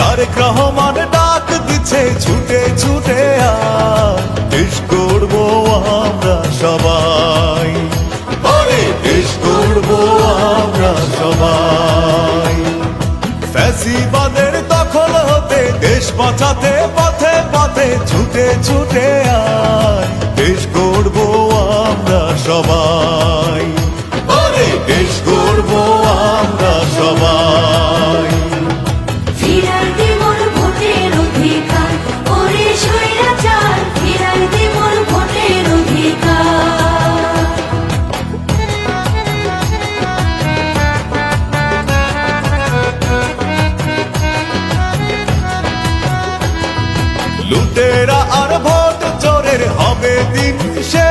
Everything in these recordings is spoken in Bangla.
তারেক রহমান ডাক দিচ্ছে ছুটে ছুটে দেশ করব আমরা সবাই। বাঁচাতে পথে পথে ছুটে ছুটে আয়। দেশ গড়বো আমরা সবাই। দেশ করব লুটেরা আর ভোট চোরের হবে দিন শেষ।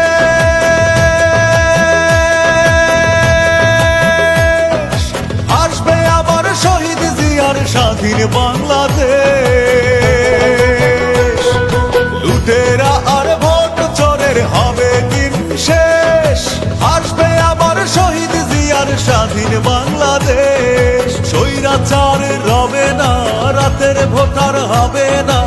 আসবে আবার শহীদ জিয়ার স্বাধীন বাংলাদেশ। লুটেরা আর ভোট চোরের হবে দিন শেষ। আসবে আবার শহীদ জিয়ার স্বাধীন বাংলাদেশ। স্বৈরাচার রবে না, রাতের ভোটার হবে না।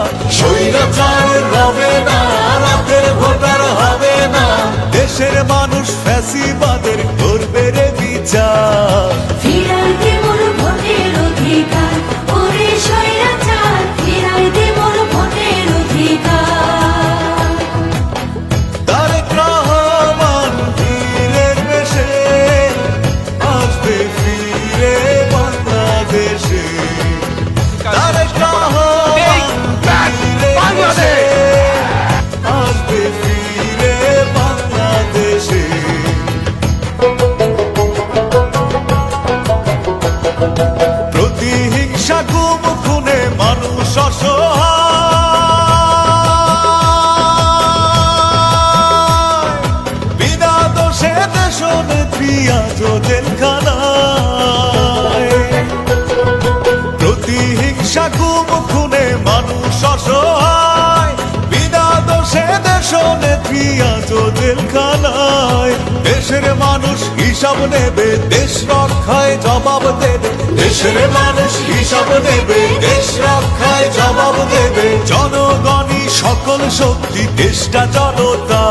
দেশ নেত্রী আজ জেলখানায়। দেশের মানুষ হিসাব নেবে, দেশ রক্ষায় জবাব দেবে। দেশের মানুষ হিসাব নেবে, দেশ রক্ষায় জবাব দেবে। জনগণই সকল শক্তি, দেশটা জনতা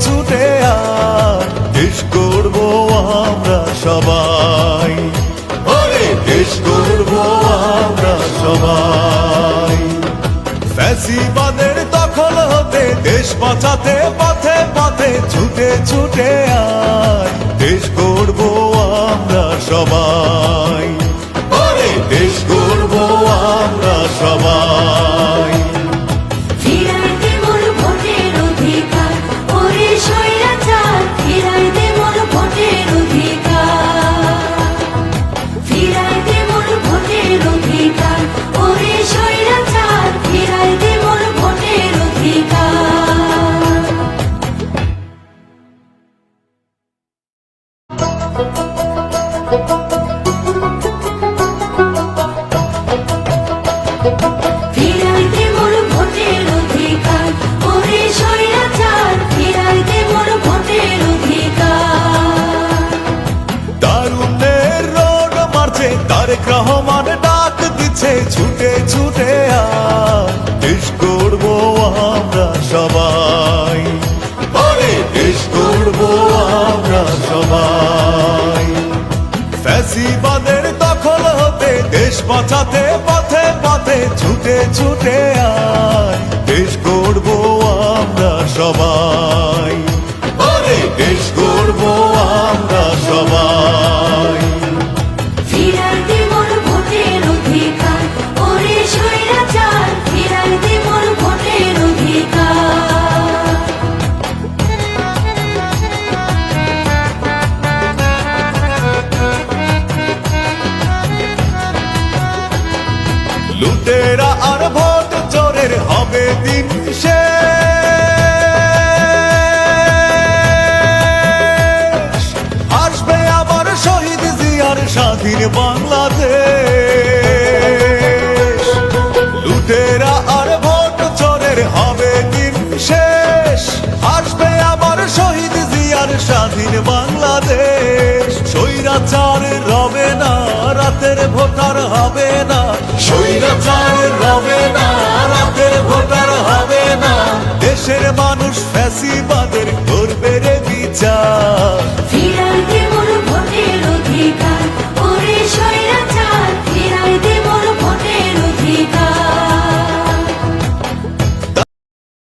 ছুটে আর দেশ করব আমরা সবাই। ওরে দেশ করব আমরা সবাই। ফ্যাসিবাদের দখল হতে দেশ বাঁচাতে পথে পথে ছুটে ছুটে আয়। দেশ করব আমরা সবাই। ছুটে ছুটে দেশ করব আমরা সবাই। দেশ করব আমরা সবাই। ফ্যাসিবাদের দখল হতে দেশ বাঁচাতে ছুটে ছুটে আয় দেশ করব আমরা সবাই। স্বাধীন বাংলাদেশ। লুটেরা আর ভোট চোরের হবে দিন শেষ। আসবে আবার শহীদ জিয়ার স্বাধীন বাংলাদেশ। স্বৈরাচার রবে না, রাতের ভোটার হবে না। স্বৈরাচার রবে না, রাতের ভোটার হবে না। দেশের মানুষ ফ্যাসিবা